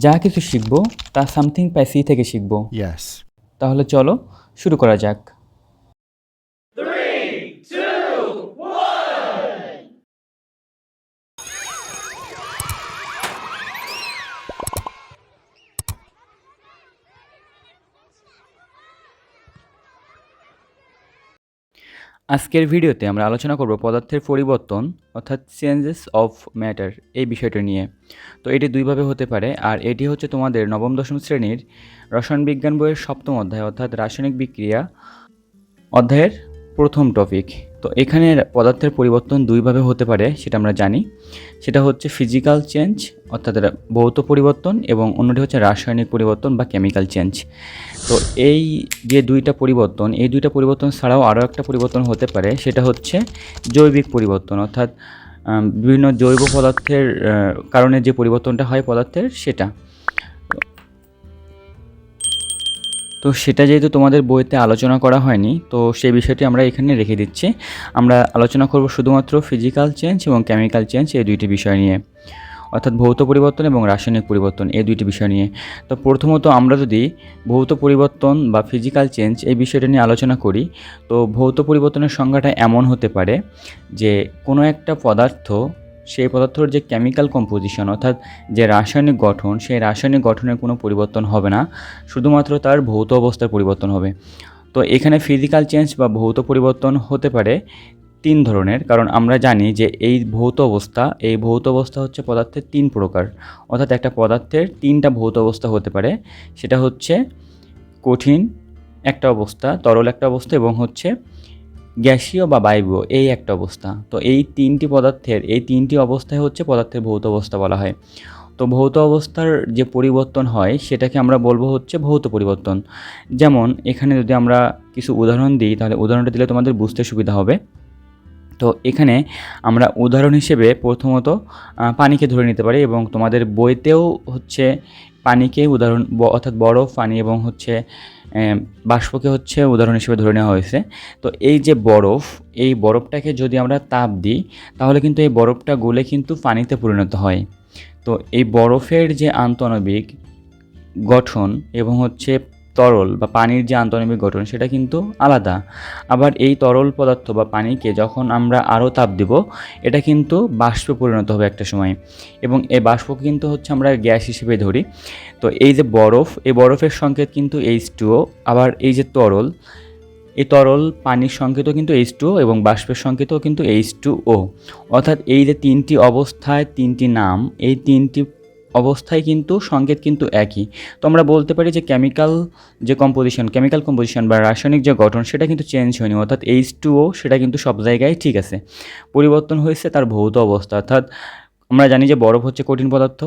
যা কিছু শিখব তা সামথিং প্যাসি থেকে শিখব. তাহলে চলো শুরু করা যাক আজকের ভিডিওতে আমরা আলোচনা করব পদার্থের পরিবর্তন, অর্থাৎ চেঞ্জেস অফ ম্যাটার এই বিষয়টা নিয়ে। তো এটি দুইভাবে হতে পারে, আর এটি হচ্ছে তোমাদের নবম, দশম শ্রেণির রসায়ন বিজ্ঞান বইয়ের সপ্তম অধ্যায়, অর্থাৎ রাসায়নিক বিক্রিয়া অধ্যায়ের প্রথম টপিক তো এখানে পদার্থের পরিবর্তন দুইভাবে হতে পারে, সেটা আমরা জানি। সেটা হচ্ছে ফিজিক্যাল চেঞ্জ অর্থাৎ ভৌত পরিবর্তন, এবং অন্যটি হচ্ছে রাসায়নিক পরিবর্তন বা কেমিক্যাল চেঞ্জ তো এই যে দুইটা পরিবর্তন, এই দুইটা পরিবর্তন ছাড়াও আরও একটা পরিবর্তন হতে পারে, সেটা হচ্ছে জৈবিক পরিবর্তন, অর্থাৎ বিভিন্ন জৈব পদার্থের কারণে যে পরিবর্তনটা হয় পদার্থের, সেটা। তো সেটা যেহেতু তোমাদের বইতে আলোচনা করা হয়নি, তো সেই বিষয়টি আমরা এখানে রেখে দিচ্ছি। আমরা আলোচনা করব শুধুমাত্র ফিজিক্যাল চেঞ্জ এবং কেমিক্যাল চেঞ্জ এই দুইটি বিষয় নিয়ে। অর্থাৎ ভৌত পরিবর্তন এবং রাসায়নিক পরিবর্তন এই দুইটি বিষয় নিয়ে। তো প্রথমত আমরা যদি ভৌত পরিবর্তন বা ফিজিক্যাল চেঞ্জ এই বিষয়টা নিয়ে আলোচনা করি, তো ভৌত পরিবর্তনের সংজ্ঞাটা এমন হতে পারে যে কোনো একটা পদার্থ সেই পদার্থর যে কেমিক্যাল কম্পোজিশন অর্থাৎ যে রাসায়নিক গঠন, সেই রাসায়নিক গঠনের কোনো পরিবর্তন হবে না। শুধুমাত্র তার ভৌত অবস্থার পরিবর্তন হবে। তো এখানে ফিজিক্যাল চেঞ্জ বা ভৌত পরিবর্তন হতে পারে তিন ধরনের। কারণ আমরা জানি যে এই ভৌত অবস্থা, এই ভৌত অবস্থা হচ্ছে পদার্থের তিন প্রকার। অর্থাৎ একটা পদার্থের তিনটা ভৌত অবস্থা হতে পারে। সেটা হচ্ছে কঠিন একটা অবস্থা, তরল একটা অবস্থা এবং হচ্ছে গ্যাসীয় বা বায়বীয়, এই একটা অবস্থা। তো এই তিনটি পদার্থের, এই তিনটি অবস্থায় হচ্ছে পদার্থের ভৌত অবস্থা বলা হয়। তো ভৌত অবস্থার যে পরিবর্তন হয়, সেটাকে আমরা বলব হচ্ছে ভৌত পরিবর্তন। যেমন, এখানে যদি আমরা কিছু উদাহরণ দিই, তাহলে উদাহরণটা দিলে তোমাদের বুঝতে সুবিধা হবে। তো এখানে আমরা উদাহরণ হিসেবে প্রথমত পানিকে ধরে নিতে পারি এবং তোমাদের বইতেও হচ্ছে পানিকে উদাহরণ অর্থাৎ বরফ, পানি এবং হচ্ছে বাষ্পকে হচ্ছে উদাহরণ হিসেবে ধরে নেওয়া হয়েছে। তো এই যে বরফ, এই বরফটাকে যদি আমরা তাপ দিই, তাহলে কিন্তু এই বরফটা গলে কিন্তু পানিতে পরিণত হয়। তো এই বরফের যে আন্তঃনবিক গঠন এবং হচ্ছে তরল বা পানির যে আন্তঃনবিক গঠন, সেটা কিন্তু আলাদা। আবার এই তরল পদার্থ বা পানিকে যখন আমরা আরও তাপ দেব, এটা কিন্তু বাষ্পে পরিণত হবে একটা সময়। এবং এই বাষ্পকে কিন্তু হচ্ছে আমরা গ্যাস হিসেবে ধরি। তো এই যে বরফ, এই বরফের সংকেত কিন্তু এইচ টুও আবার এই যে তরল, এই তরল পানির সংকেতও কিন্তু এইচ টু এবং বাষ্পের সংকেতও কিন্তু এইচ টু ও অর্থাৎ এই যে তিনটি অবস্থায় তিনটি নাম, এই তিনটি অবস্থায় কিন্তু সংকেত কিন্তু একই। তো আমরা বলতে পারি যে কেমিক্যাল যে কম্পোজিশন কেমিক্যাল কম্পোজিশন বা রাসায়নিক যে গঠন, সেটা কিন্তু চেঞ্জ হয়নি। অর্থাৎ এইচ টুও সেটা কিন্তু সব জায়গায় ঠিক আছে। পরিবর্তন হয়েছে তার ভৌত অবস্থা। অর্থাৎ আমরা জানি যে বরফ হচ্ছে কঠিন পদার্থ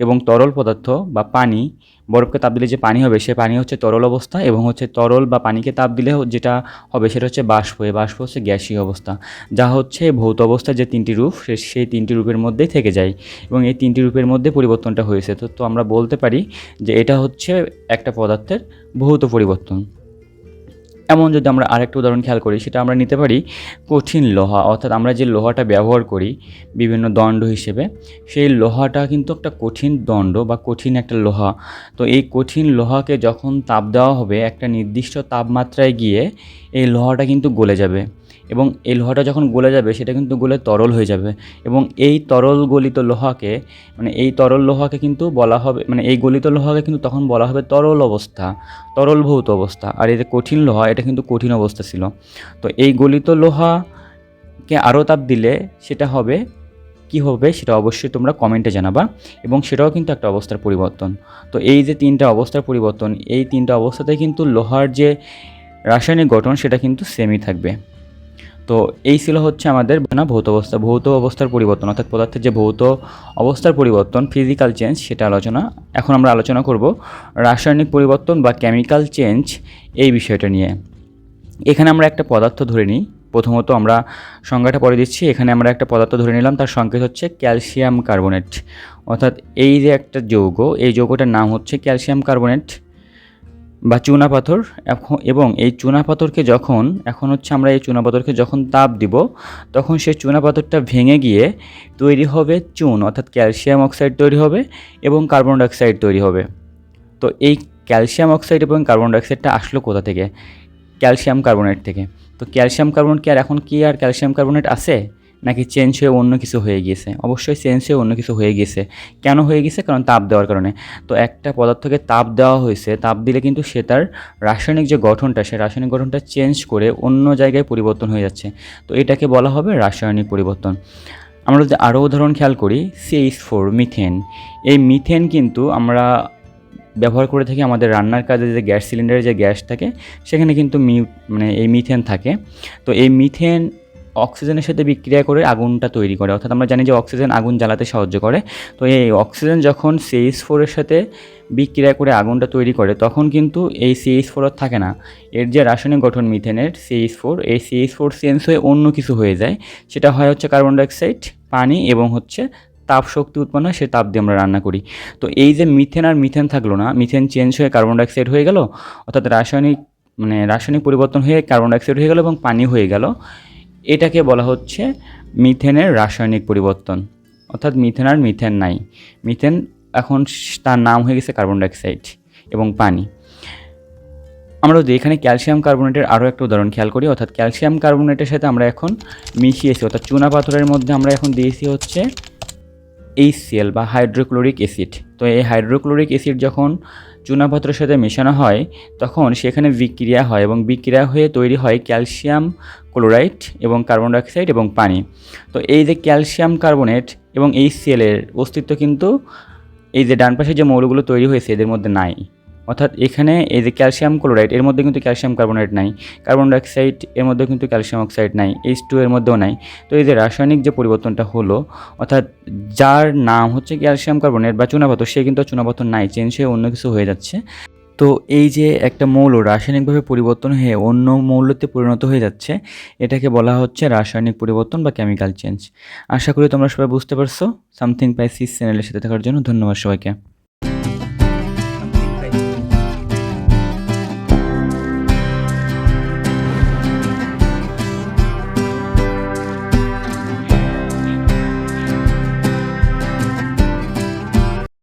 এবং তরল পদার্থ বা পানি, বরফকে তাপ দিলে যে পানি হবে, সে পানি হচ্ছে তরল অবস্থা এবং হচ্ছে তরল বা পানিকে তাপ দিলে যেটা হবে সেটা হচ্ছে বাষ্প। এই বাষ্প হচ্ছে গ্যাসীয় অবস্থা, যা হচ্ছে ভৌত অবস্থার যে তিনটি রূপ সেই তিনটি রূপের মধ্যেই থেকে যায় এবং এই তিনটি রূপের মধ্যে পরিবর্তনটা হয়েছে। তো তো আমরা বলতে পারি যে এটা হচ্ছে একটা পদার্থের ভৌত পরিবর্তন। এমন যদি আমরা আরেকটা উদাহরণ খেয়াল করি, সেটা আমরা নিতে পারি কঠিন লোহা। অর্থাৎ আমরা যে লোহাটা ব্যবহার করি বিভিন্ন দণ্ড হিসেবে, সেই লোহাটা কিন্তু একটা কঠিন দণ্ড বা কঠিন একটা লোহা। তো এই কঠিন লোহাকে যখন তাপ দেওয়া হবে, একটা নির্দিষ্ট তাপমাত্রায় গিয়ে এই লোহাটা কিন্তু গলে যাবে। এবং এই লোহাটা যখন গলে যাবে, সেটা কিন্তু গলে তরল হয়ে যাবে। এবং এই তরল গলিত লোহাকে মানে এই তরল লোহাকে কিন্তু বলা হবে মানে এই গলিত লোহাকে কিন্তু তখন বলা হবে তরল অবস্থা তরল ভৌত অবস্থা। আর এই যে কঠিন লোহা, এটা কিন্তু কঠিন অবস্থা ছিল। তো এই গলিত লোহাকে আরও তাপ দিলে সেটা হবে, কি হবে সেটা অবশ্যই তোমরা কমেন্টে জানাবা এবং সেটাও কিন্তু একটা অবস্থার পরিবর্তন। তো এই যে তিনটা অবস্থার পরিবর্তন, এই তিনটা অবস্থাতে কিন্তু লোহার যে রাসায়নিক গঠন, সেটা কিন্তু সেমই থাকবে। তো এই ছিল হচ্ছে আমাদের না ভৌত অবস্থা, ভৌত অবস্থার পরিবর্তন, অর্থাৎ পদার্থের যে ভৌত অবস্থার পরিবর্তন ফিজিক্যাল চেঞ্জ সেটা আলোচনা, এখন আমরা আলোচনা করব রাসায়নিক পরিবর্তন বা কেমিক্যাল চেঞ্জ এই বিষয়টা নিয়ে। এখানে আমরা একটা পদার্থ ধরে নিই, প্রথমত আমরা সংজ্ঞাটা পরে দিচ্ছি, এখানে আমরা একটা পদার্থ ধরে নিলাম, তার সংকেত হচ্ছে ক্যালসিয়াম কার্বনেট অর্থাৎ এই যে একটা যৌগ, এই যৌগটার নাম হচ্ছে ক্যালসিয়াম কার্বনেট বা চুনা পাথর, এখন এবং এই চুনা পাথরকে যখন এখন হচ্ছে আমরা এই চুনা পাথরকে যখন তাপ দিব, তখন সেই চুনা পাথরটা ভেঙে গিয়ে তৈরি হবে চুন, অর্থাৎ ক্যালসিয়াম অক্সাইড তৈরি হবে এবং কার্বন ডাইঅক্সাইড তৈরি হবে। তো এই ক্যালসিয়াম অক্সাইড এবং কার্বন ডাইঅক্সাইডটা আসলো কোথা থেকে? ক্যালসিয়াম কার্বনেট থেকে। তো ক্যালসিয়াম কার্বনেট কি আর এখন কি আর ক্যালসিয়াম কার্বনেট আছে? নাকি চেঞ্জ হয়ে অন্য কিছু হয়ে গিয়েছে? অবশ্যই চেঞ্জ হয়ে অন্য কিছু হয়ে গিয়েছে। কেন হয়ে গেছে কারণ তাপ দেওয়ার কারণে। তো একটা পদার্থকে তাপ দেওয়া হয়েছে, তাপ দিলে কিন্তু সে তার রাসায়নিক যে গঠনটা, সে রাসায়নিক গঠনটা চেঞ্জ করে অন্য জায়গায় পরিবর্তন হয়ে যাচ্ছে। তো এটাকে বলা হবে রাসায়নিক পরিবর্তন। আমরা যদি আরও উদাহরণ খেয়াল করি সিএইচ ফোর মিথেন এই মিথেন কিন্তু আমরা ব্যবহার করে থাকি আমাদের রান্নার কাজে, যে গ্যাস সিলিন্ডারে যে গ্যাস থাকে, সেখানে কিন্তু মি মানে এই মিথেন থাকে। তো এই মিথেন অক্সিজেনের সাথে বিক্রিয়া করে আগুনটা তৈরি করে। অর্থাৎ আমরা জানি যে অক্সিজেন আগুন জ্বালাতে সাহায্য করে। তো এই অক্সিজেন যখন সিএইচ ফোরের সাথে বিক্রিয়া করে আগুনটা তৈরি করে, তখন কিন্তু এই সিএইচ ফোর থাকে না। এর যে রাসায়নিক গঠন মিথেনের সিএইচ ফোর এই সিএইচ ফোর চেঞ্জ হয়ে অন্য কিছু হয়ে যায়। সেটা হয় হচ্ছে কার্বন ডাইঅক্সাইড পানি এবং হচ্ছে তাপ শক্তি উৎপন্ন হয়, সে তাপ দিয়ে আমরা রান্না করি। তো এই যে মিথেন আর মিথেন থাকল না, মিথেন চেঞ্জ হয়ে কার্বন ডাইঅক্সাইড হয়ে গেল, অর্থাৎ রাসায়নিক মানে রাসায়নিক পরিবর্তন হয়ে কার্বন ডাইঅক্সাইড হয়ে গেল এবং পানি হয়ে গেল। এটাকে বলা হচ্ছে মিথেনের রাসায়নিক পরিবর্তন। অর্থাৎ মিথেন আর মিথেন নাই। মিথেন এখন তার নাম হয়ে গেছে কার্বন ডাইঅক্সাইড এবং পানি। আমরা যদি এখানে ক্যালসিয়াম কার্বোনেটের আরও একটা উদাহরণ খেয়াল করি, অর্থাৎ ক্যালসিয়াম কার্বোনেটের সাথে আমরা এখন মিশিয়েছি, অর্থাৎ চুনা পাথরের মধ্যে আমরা এখন দিয়েছি হচ্ছে এইচসিএল বা হাইড্রোক্লোরিক অ্যাসিড তো এই হাইড্রোক্লোরিক অ্যাসিড যখন চুনাপাত্রের সাথে মেশানো হয়, তখন সেখানে বিক্রিয়া হয় এবং বিক্রিয়া হয়ে তৈরি হয় ক্যালসিয়াম ক্লোরাইড এবং কার্বন ডাইঅক্সাইড এবং পানি। তো এই যে ক্যালসিয়াম কার্বনেট এবং এই সেলের অস্তিত্ব কিন্তু এই যে ডান পাশে যে মৌলগুলো তৈরি হয়েছে এদের মধ্যে নাই। অর্থাৎ এখানে এই যে ক্যালসিয়াম ক্লোরাইড, এর মধ্যে কিন্তু ক্যালসিয়াম কার্বনেট নাই। কার্বন ডাইঅক্সাইড, এর মধ্যে কিন্তু ক্যালসিয়াম অক্সাইড নাই এইচ টু এর মধ্যেও নাই। তো এই যে রাসায়নিক যে পরিবর্তনটা হলো, অর্থাৎ যার নাম হচ্ছে ক্যালসিয়াম কার্বনেট বা চুনাপাথর, সে কিন্তু চুনাপাথর নাই চেঞ্জ হয়ে অন্য কিছু হয়ে যাচ্ছে। তো এই যে একটা মৌল রাসায়নিকভাবে পরিবর্তন হয়ে অন্য মৌলতে পরিণত হয়ে যাচ্ছে, এটাকে বলা হচ্ছে রাসায়নিক পরিবর্তন বা কেমিক্যাল চেঞ্জ। আশা করি তোমরা সবাই বুঝতে পারছ। সামথিং পাইসিস চ্যানেলের সাথে থাকার জন্য ধন্যবাদ সবাইকে।